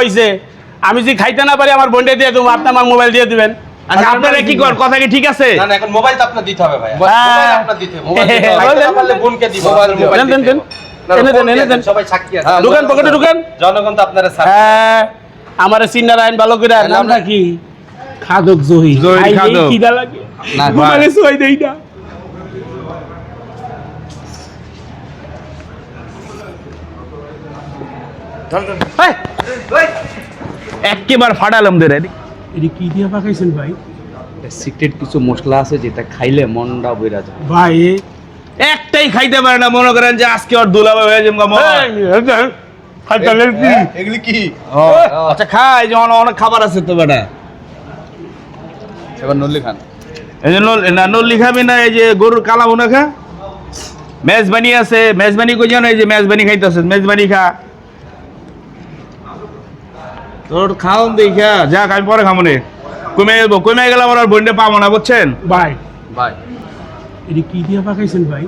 হয়েছে আমি যদি খাইতে না পারি আমার বোনটা দিয়ে দেবো আপনি আমার মোবাইল দিয়ে দিবেন। আচ্ছা আপনারা কি কর কথা কি ঠিক আছে? না না এখন মোবাইল তো আপনার দিতে হবে ভাই হ্যাঁ। মোবাইল আপনার দিতে হবে মোবাইল দিতে হবে। বলেন। খাইতে না পারলে বোনকে দিব মোবাইল দেন, দেন, দেন। এনে দেন, এনে দেন। সবাই সাক্ষী আছে। ঢুকেন পকেটে ঢুকেন? জনগণ তো আপনারা সাক্ষী হ্যাঁ আমার সিনার ভালো করে নামটা কি? খাদক জহি খাদক। খিদা লাগে। না, ঘুমালে সই দেই না। একেবার ফাটালাম দে এটা কি দিয়ে পাকাইছেন ভাই? সিক্রেট কিছু মশলা আছে যেটা খাইলে মনটা বইরা যায়। ভাই একটাই খাইতে পারে না মনে করেন যে আজকে ওর দুলাভাই হয়ে যাব এগুলি কি? আচ্ছা খাই অনেক খাবার আছে তো বেটা। এবার নল্লি খান। এই যে না নল্লি খাবি না এই যে গরুর কালা খা। মেজবানি আছে মেজবানি কই জানো এই যে মেজবানি খাইতেছে মেজবানি খা। তোর খাওন দেখা যাক আমি পরে খাব নে। কমে যাব কমে গেলে আমার আর বন্ডে পাবো না বুঝছেন? ভাই। ভাই। এটা কি দিয়ে পাকাইছেন ভাই?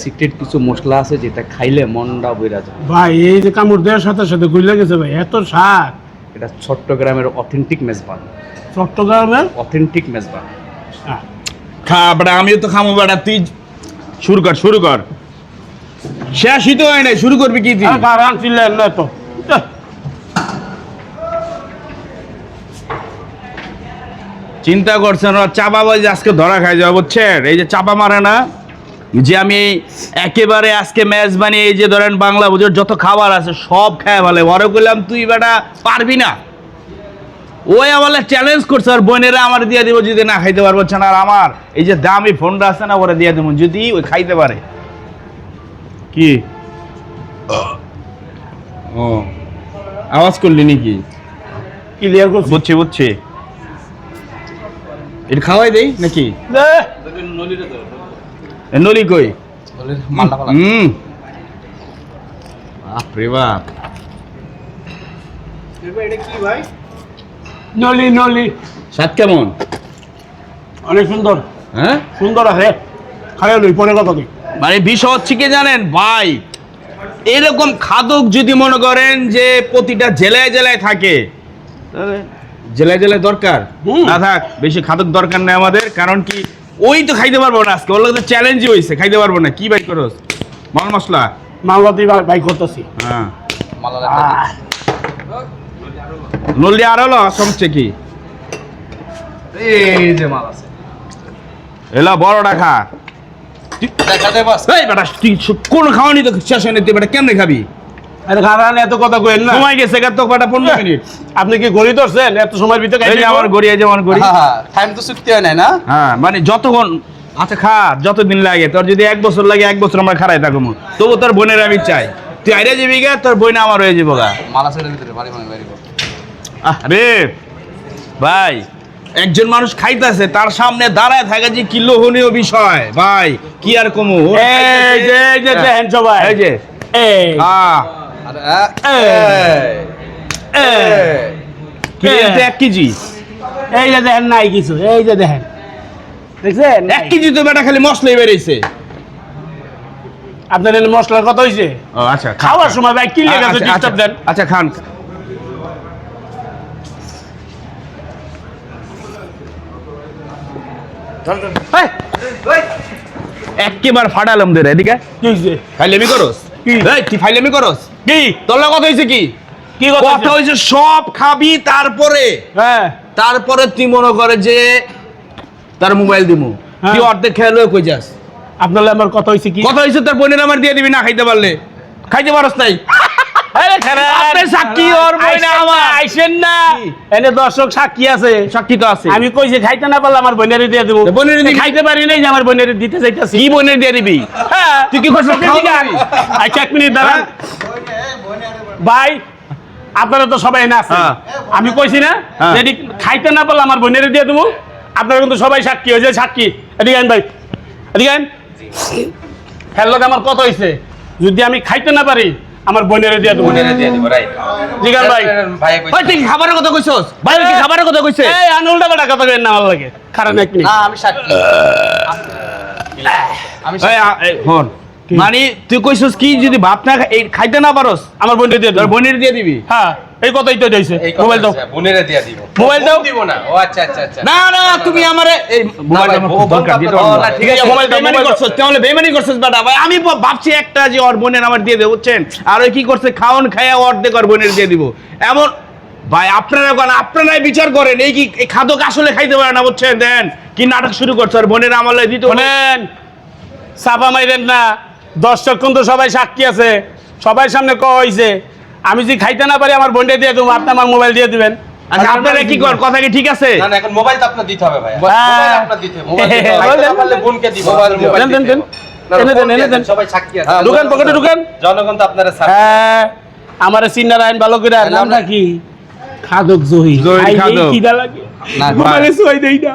সিক্রেট কিছু মশলা আছে যেটা খাইলে মনটা বইরা যায়। ভাই এই যে কামড় দেওয়ার সাথে সাথে গুলে গেছে ভাই এত শাক এটা চট্টগ্রামের অথেন্টিক মেজবান। চট্টগ্রামের? অথেন্টিক মেজবান। খা বেটা আমিও তো খামো বেটা তুই শুরু কর শুরু কর। শেষই তো হয় নাই শুরু করবি কি তুই? না তো। চিন্তা করছেন ওরা চাপা বাজ আজকে ধরা খাই যাবে বুঝছেন? এই যে চাপা মারে না যে আমি একেবারে আজকে ম্যাচ বানিয়ে এই যে ধরেন বাংলা বুঝোর যত খাবার আছে সব খায় ভালো ওরে বললাম তুই বেটা পারবি না? ওই আমার চ্যালেঞ্জ করছে আর বোনেরা আমার দিয়ে দিব যদি না খাইতে পারব না আর আমার এই যে দামি ফোনটা আছে না ওরা দিয়ে দেবো যদি ওই খাইতে পারে। কি? ও। আওয়াজ করলি নাকি? ক্লিয়ার করছি। বুঝছি বুঝছি। এটা খাওয়াই দেই নাকি? নলি কই? হুম। বাপরে বাপ। নলি নলি। স্বাদ কেমন? অনেক সুন্দর। হ্যাঁ? সুন্দর আছে। খাই লই পরে কথা মানে বিষয় হচ্ছে কি জানেন? ভাই এরকম খাদক যদি মনে করেন যে প্রতিটা জেলায় জেলায় থাকে তাহলে জেলায় জেলায় দরকার। হুম। না থাক বেশি খাদক দরকার নেই আমাদের কারণ কি ওই তো খাইতে পারব না আজকে। ওর তো চ্যালেঞ্জই হয়েছে খাইতে পারব না। কি বাই করস? মাল মশলা? মামলাতে বাই করতেছি। হ্যাঁ। মালালা নলি আর হলো সমস্যা কি? এই যে মাল আছে। এলা বড়টা খা। দেখা যায় বাস এই বেটা তুই কোন খাওয়ানি তো শেষ হয়নি তুই বেটা কেমনে খাবি? এত কথা কইেন না। সময় গেছে তো বেটা পনেরো মিনিট। আপনি কি গড়ি ধরছেন? এত সময়ের ভিতরে এই আমার গড়ি এই যে আমার গড়ি টাইম তো চুক্তি হয় না? হ্যাঁ মানে যতক্ষণ আচ্ছা খা যতদিন লাগে। তোর যদি এক বছর লাগে এক বছর আমরা খারাই থাকব তবু তোর বোনের আমি চাই। তুই আইরে যাবি গা তোর বোন আমার হয়ে যাব গা। মাল ভিতরে বাড়ি বাড়ি বাড়ি আরে ভাই একজন মানুষ খাইতেছে তার সামনে দাঁড়ায় থাকে যে কি লোভনীয় বিষয়। ভাই কি আর কমু? এই যে দেখেন সবাই। এই যে। এই। আ, এই। এই। এই। কি? এটা এক কেজি? এই যে দেখেন নাই কিছু এই যে দেখেন। দেখছেন? এক কেজি তো বেটা খালি মশলাই বেরিয়েছে। আপনার এনে মশলার কথা হইছে? ও আচ্ছা খাওয়ার সময় ভাই কি লেগে আছে আচ্ছা, ডিস্টার্ব আচ্ছা, দেন। আচ্ছা খান। একেবার ফাটালাম দে এদিকে। কি ফাইলেমি করস? কি? এই তুই ফাইলেমি করস? কি? তোর কথা হইছে কি? কি কথা হইছে? সব খাবি তারপরে। হ্যাঁ। তারপরে তুই মনে করে যে তার মোবাইল দিমু। হ্যাঁ। তুই অর্ধেক খেয়ালো কই যাস? আপনার আমার কথা হইছে কি? কথা হইছে তোর বোনের আমার দিয়ে দিবি না খাইতে পারলে। খাইতে পারস নাই। আরে খারাপ। আপনি সাক্ষী, ওর বই আমার। আইসেন না। এনে দর্শক সাক্ষী আছে। সাক্ষী তো আছে। আমি কইছি খাইতে না পারলে আমার বোনের দিয়ে দেবো। বোনেরে খাইতে পারি নাই যে আমার বোনের দিতে চাইতাছি। কি বোনের দিয়ে দিবি? হ্যাঁ। তুই কি করছিস? আচ্ছা এক মিনিট দাঁড়ান। ভাই আপনারা তো সবাই না আছেন। হ্যাঁ। আমি কইছি না হ্যাঁ। যদি খাইতে না পারলে আমার বোনের দিয়ে দেবো। আপনারা কিন্তু সবাই সাক্ষী হয়েছে সাক্ষী। এদিকে আন ভাই এদিকে আন হ্যাঁ লোক আমার কত হয়েছে যদি আমি খাইতে না পারি আমার বোনের দিয়ে দেবো। বোনেরে দিয়ে দিব রাইট জিগান ভাই। ভাই তুই খাবারের কথা কইছস? ভাই কি খাবারের কথা কইছে? এই আনুলটা বেটা কথা কইেন না আমার লাগে। কারণ এক মিনিট না আমি সাক্ষী। আমি হন। মানে তুই কইছস কি যদি ভাত না খাইতে না পারস আমার বোনের দিয়ে তোর দেবো। বোনের দিয়ে দিবি? হ্যাঁ এই কথাই তো কথা মোবাইল দাও। বোনেরে দিয়া দিব। মোবাইল দাও। দিব না। ও আচ্ছা আচ্ছা আচ্ছা। না না তুমি আমারে এই মোবাইল ও খুব দরকার না। ঠিক আছে মোবাইল মোবাইল দাও, মোবাইল করছস তাহলে বেমানি করছস বেটা। ভাই আমি ভাবছি একটা যে ওর বোনের আমার দিয়ে দেবো বুঝছেন? আর ওই কি করছে খাওন খাইয়া অর্ধেক ওর বোনের দিয়ে দিব। এমন ভাই আপনারা কোন আপনারাই বিচার করেন এই কি এই খাদক আসলে খাইতে পারে না বুঝছেন? দেন কি নাটক শুরু করছে আর বোনের আমলে দিতে। শোনেন। চাপা মাইরেন না। দর্শক কিন্তু সবাই সাক্ষী আছে। সবাই সামনে ক হয়েছে আমি যদি খাইতে না পারি আমার বোনটা দিয়ে দেবো আপনি আমার মোবাইল দিয়ে দিবেন। আচ্ছা আপনারা কি কর কথা কি ঠিক আছে? না না এখন মোবাইল তো আপনার দিতে হবে ভাই হ্যাঁ। মোবাইল আপনার দিতে হবে মোবাইল দিতে হবে। মোবাইল খাইতে না দেন, পারলে দেন। বোনকে দিব মোবাইল আপনার দিও। মোবাইল দেন, দেন, হবে। না, না, এনে দেন, এনে দেন, দেন। সবাই সাক্ষী আছে। হ্যাঁ, পকেটে ঢুকেন। জনগণ তো আপনারা হ্যাঁ আমার সিনার আইন ভালো করে নামটা কি? খাদক জহি জহির খাইলেই খাদক। খিদা লাগে? না, ঘুমালে দেই না।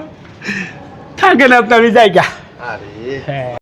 থাকেন আপনি আমি জায়গা আরে।